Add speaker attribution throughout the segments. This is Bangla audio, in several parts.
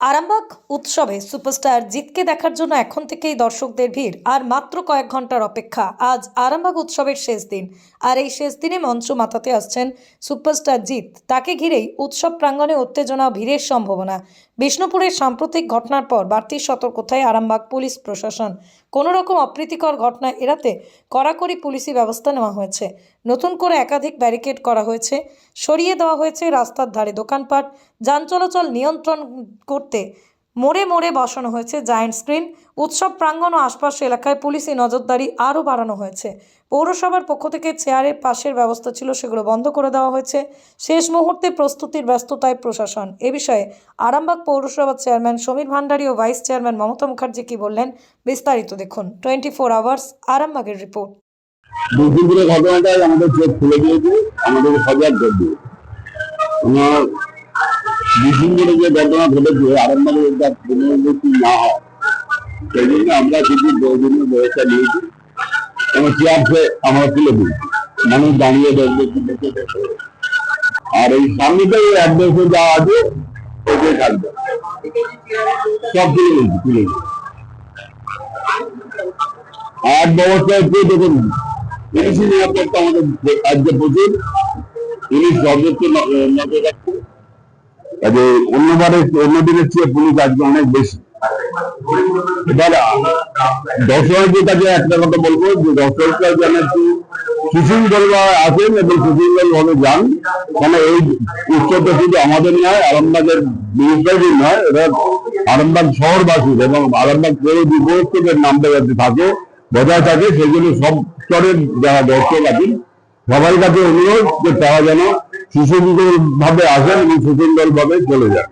Speaker 1: আরামবাগ উৎসবে সুপারস্টার জিতকে দেখার জন্য এখন থেকেই দর্শকদের ভিড়, আর মাত্র কয়েক ঘণ্টার অপেক্ষা। আজ আরামবাগ উৎসবের শেষ দিন, আর এই শেষ দিনে মঞ্চ মাতাতে আসছেন সুপারস্টার জিৎ। তাকে ঘিরেই উৎসব প্রাঙ্গণে উত্তেজনা, ভিড়ের সম্ভাবনা। বিষ্ণুপুরের সাম্প্রতিক ঘটনার পর বাড়তি সতর্কতায় আরামবাগ পুলিশ প্রশাসন। কোনো রকম অপ্রীতিকর ঘটনা এড়াতে কড়াকড়ি পুলিশি ব্যবস্থা নেওয়া হয়েছে। নতুন করে একাধিক ব্যারিকেড করা হয়েছে। সরিয়ে দেওয়া হয়েছে রাস্তার ধারে দোকানপাট। যান চলাচল নিয়ন্ত্রণ করতে মোড়ে মোড়ে বসানো হয়েছে জায়ান্ট স্ক্রিন। উৎসব প্রাঙ্গণ ও আশপাশ এলাকায় পুলিশি নজরদারি আরও বাড়ানো হয়েছে। পৌরসভার পক্ষ থেকে চেয়ারের পাশের ব্যবস্থা ছিল, সেগুলো বন্ধ করে দেওয়া হয়েছে। শেষ মুহূর্তে প্রস্তুতির ব্যস্ততায় প্রশাসন। এ বিষয়ে আরামবাগ পৌরসভার চেয়ারম্যান সমীর ভান্ডারী ও ভাইস চেয়ারম্যান মমতা মুখার্জি কি বললেন, বিস্তারিত দেখুন। টোয়েন্টি ফোর আওয়ার্স, আরামবাগের রিপোর্ট।
Speaker 2: দুর্দিনের ঘটনাটাই আমাদের চোখ খুলে দিয়েছে, আমাদের সজাগ করে দিয়েছে। তোমার ডিসেম্বরে যে ঘটনা ঘটেছে, আরামবাগের একটা পুনরাবৃত্তি না হয়, সেই জন্য আমরা কিছু প্রয়োজনীয় ব্যবস্থা নিয়েছি। এবং চেয়ারকে আমরা তুলে দিই। মানুষ দাঁড়িয়ে দেখবে। আর এই এক বছর যা আছে ওটাই থাকবে। সব তুলে দিচ্ছি তুলে দিচ্ছি আট ব্যবস্থা হচ্ছে দেখুন। পুলিশি নিরাপত্তা আমাদের রাজ্যে প্রচুর। পুলিশ সর্বোচ্চ রাখছে কাজে অন্যবারে অন্য দিনের চেয়ে পুলিশ আজকে অনেক বেশি। একটা কথা বলব যে যেন। মানে এই উৎসবটা শুধু আমাদের নয়, আরামবাগের বিরুদ্ধে নয় এটা আরামবাগ শহরবাসীর এবং আরামবাগ পৌর বিপরীতের নামটা যাতে থাকে। বজায় থাকে জন্য সব স্তরের যারা দর্শক আছেন সবার কাছে অনুরোধ যে তারা যেন সুশৃঙ্খল ভাবে আসেন এবং সুশৃঙ্খল ভাবে চলে যান।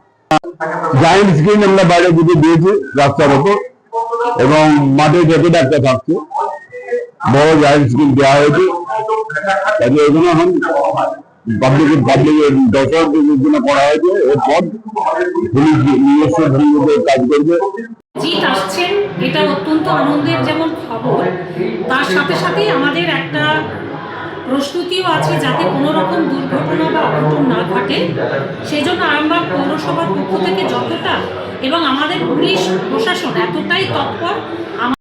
Speaker 2: জায়েন্ট স্ক্রিন আমরা বাইরে দুটো দিয়েছি, রাস্তার ওপর, এবং মাঠে রেকর্ড একটা থাকছে। বড় জায়েন্ট স্ক্রিন দেওয়া হয়েছে। কাজে এগুলো এখন পাবলিক পাবলিক দর্শকদের জন্য করা হয়েছে। এরপর পুলিশ নিজস্ব কাজ করবে।
Speaker 3: জিত আসছেন, এটা অত্যন্ত আনন্দের যেমন খবর, তার সাথে সাথে আমাদের একটা প্রস্তুতিও আছে যাতে কোনো রকম দুর্ঘটনা বা অঘটন না ঘটে। সেই জন্য আমরা পৌরসভার পক্ষ থেকে যতটা এবং আমাদের পুলিশ প্রশাসন এতটাই তৎপর